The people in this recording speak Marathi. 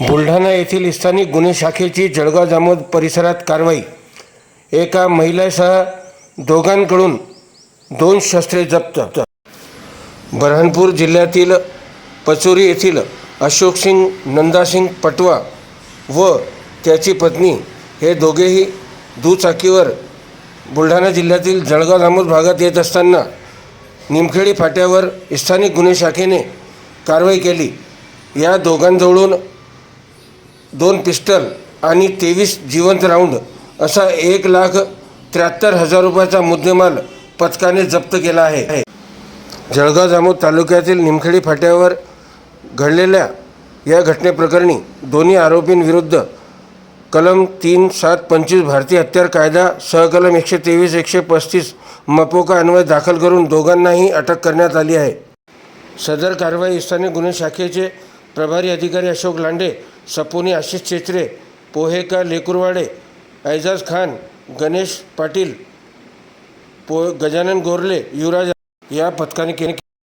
बुलढाणा येथील स्थानिक गुन्हे शाखेची जळगाव जामोद परिसरात कारवाई. एका महिलेसह दोघांकडून दोन शस्त्रे जप्त. बऱ्हाणपूर जिल्ह्यातील पचोरी येथील अशोकसिंग नंदासिंग पटवा व त्याची पत्नी हे दोघेही दुचाकीवर बुलढाणा जिल्ह्यातील जळगाव जामोद भागात येत असताना निमखेडी फाट्यावर स्थानिक गुन्हे शाखेने कारवाई केली. या दोघांजवळून दोन पिस्टल आणि तेवीस जिवंत राऊंड असा एक लाख त्र्याहत्तर हजार रुपयाचा मुद्देमाल पथकाने जप्त केला आहे. जळगाव जामोद तालुक्यातील निमखेडी फाट्यावर घडलेल्या या घटनेप्रकरणी दोन्ही आरोपींविरुद्ध कलम तीन सात पंचवीस भारतीय हत्यार कायदा सहकलम एकशे तेवीस एकशे पस्तीस मपोका अन्वय दाखल करून दोघांनाही अटक करण्यात आली आहे. सदर कारवाई स्थानिक गुन्हे शाखेचे प्रभारी अधिकारी अशोक लांडे सपोनी आशिष छेत्रे पोहेका लेकुरवाडे ऐजाज खान गणेश पाटील पो गजानन गोरले युवराज या पथकाने केले.